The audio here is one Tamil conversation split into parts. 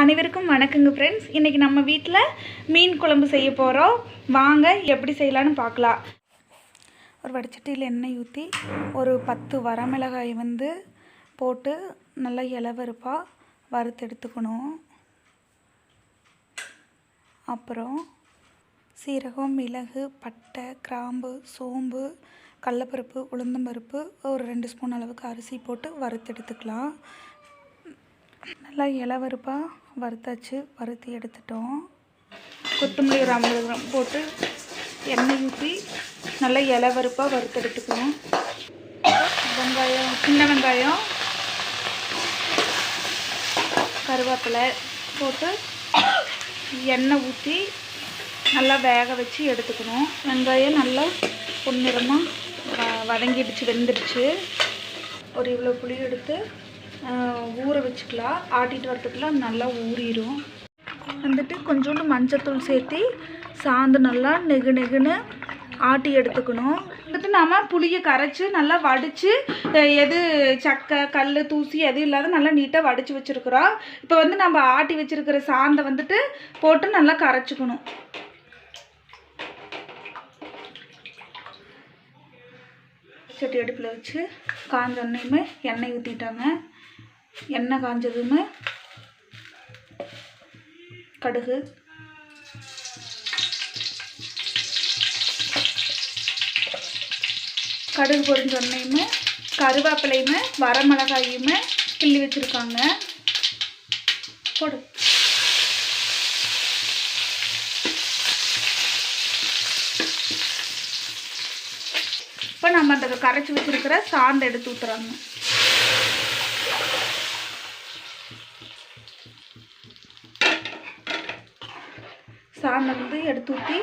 அனைவருக்கும் வணக்கங்க ஃப்ரெண்ட்ஸ் இன்றைக்கி நம்ம வீட்டில் மீன் குழம்பு செய்ய போகிறோம் வாங்க எப்படி செய்யலான்னு பார்க்கலாம். ஒரு வடிச்சட்டியில் எண்ணெய் ஊற்றி ஒரு பத்து வரமிளகாய் வந்து போட்டு நல்லா இலவருப்பாக வறுத்து எடுத்துக்கணும். அப்புறம் சீரகம் மிளகு பட்டை கிராம்பு சோம்பு கடலப்பருப்பு உளுந்தம்பருப்பு ஒரு ரெண்டு ஸ்பூன் அளவுக்கு அரிசி போட்டு வறுத்து எடுத்துக்கலாம். நல்லா இலவருப்பாக வறுத்தாச்சு வறுத்தி எடுத்துட்டோம். கொத்தமல்லி ஒரு ஐம்பது கிராம் போட்டு எண்ணெய் ஊற்றி நல்லா இலவருப்பாக வறுத்து எடுத்துக்கணும் வெங்காயம் சின்ன வெங்காயம் கருவேப்பிலை போட்டு எண்ணெய் ஊற்றி நல்லா வேக வச்சு எடுத்துக்கணும். வெங்காயம் நல்லா பொன்னிறமாக வ- வதங்கிடுச்சு வெந்துடுச்சு. ஒரு இவ்வளோ புளி எடுத்து ஊற வச்சுக்கலாம். ஆட்டிட்டு வரத்துக்குலாம் நல்லா ஊறிடும் வந்துட்டு கொஞ்சோண்டு மஞ்சத்தூள் சேர்த்து சாந்து நல்லா நெகு நெகுன்னு ஆட்டி எடுத்துக்கணும். வந்துட்டு நாம் புளியை கரைச்சி நல்லா வடித்து எது சக்கை கல் தூசி எது இல்லாத நல்லா நீட்டாக வடித்து வச்சுருக்குறோம். இப்போ வந்து நம்ம ஆட்டி வச்சுருக்கிற சாந்தை வந்துட்டு போட்டு நல்லா கரைச்சிக்கணும். சட்டி அடுப்பில் வச்சு காஞ்ச எண்ணெயுமே எண்ணெய் ஊற்றிட்டாங்க எண்ணெய் காஞ்சதுமே கடுகு. கடுகு பொரிஞ்ச கருவேப்பிலையுமே வரமிளகாயுமே கிள்ளி வச்சுருக்காங்க. போடு. இப்போ நம்ம அந்த கரைச்சி வச்சுருக்கிற சாந்தை எடுத்து ஊற்றுறாங்க சாணம் வந்து எடுத்து ஊற்றி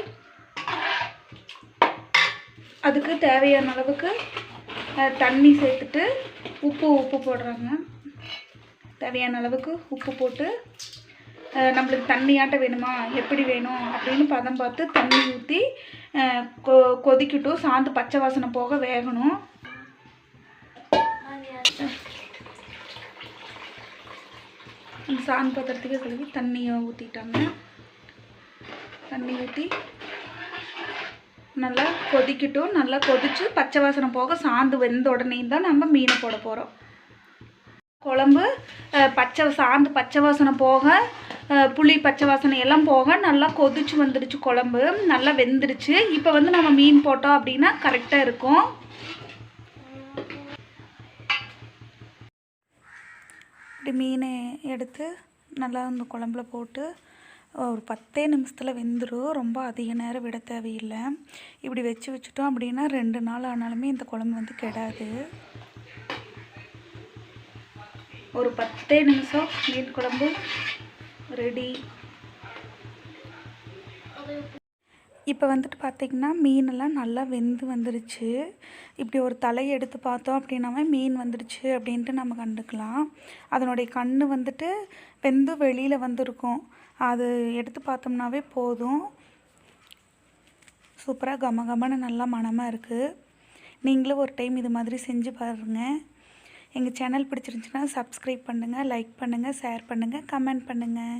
அதுக்கு தேவையான அளவுக்கு தண்ணி சேர்த்துட்டு உப்பு உப்பு போடுறாங்க. தேவையான அளவுக்கு உப்பு போட்டு நம்மளுக்கு தண்ணியாட்ட வேணுமா? எப்படி வேணும்? அப்படின்னு பதம் பார்த்து தண்ணி ஊற்றி கொ கொதிக்கட்டும். சாந்து பச்சை வாசனை போக வேகணும். சாந்து பத்திரத்துக்கு கழுவி தண்ணியை ஊற்றிட்டாங்க தண்ணி ஊற்றி நல்லா கொதிக்கட்டும். நல்லா கொதித்து பச்சை வாசனை போக சாந்து வெந்த உடனே தான் நம்ம மீனை போட போகிறோம் குழம்பு பச்சை சாந்து பச்சை வாசனை போக புளி பச்சை வாசனை எல்லாம் போக நல்லா கொதிச்சு வந்துடுச்சு குழம்பு. நல்லா வெந்துடுச்சு இப்போ வந்து நம்ம மீன் போட்டோம் அப்படின்னா கரெக்டாக இருக்கும். இப்படி மீனை எடுத்து நல்லா அந்த குழம்புல போட்டு ஒரு பத்தே நிமிஷத்தில் வெந்துடும் ரொம்ப அதிக நேரம் விட தேவையில்லை. இப்படி வச்சு வச்சுட்டோம் அப்படின்னா ரெண்டு நாள் ஆனாலுமே இந்த குழம்பு வந்து கெடாது. ஒரு பத்தே நிமிஷம் மீன் குழம்பு ரெடி. இப்போ வந்துட்டு பார்த்திங்கன்னா மீனெல்லாம் நல்லா வெந்து வந்துருச்சு. இப்படி ஒரு தலையை எடுத்து பார்த்தோம் அப்படின்னாவே மீன் வந்துடுச்சு அப்படின்ட்டு நம்ம கண்டுக்கலாம். அதனுடைய கண் வந்துட்டு வெந்து வெளியில் வந்திருக்கும். அது எடுத்து பார்த்தோம்னாவே போதும். சூப்பராக கம கமன்னு நல்லா மணமாக இருக்குது நீங்களும் ஒரு டைம் இது மாதிரி செஞ்சு பாருங்கள் எங்கள் சேனல் பிடிச்சிருந்துச்சுன்னா சப்ஸ்கிரைப் பண்ணுங்கள் லைக் பண்ணுங்கள் ஷேர் பண்ணுங்கள் கமெண்ட் பண்ணுங்கள்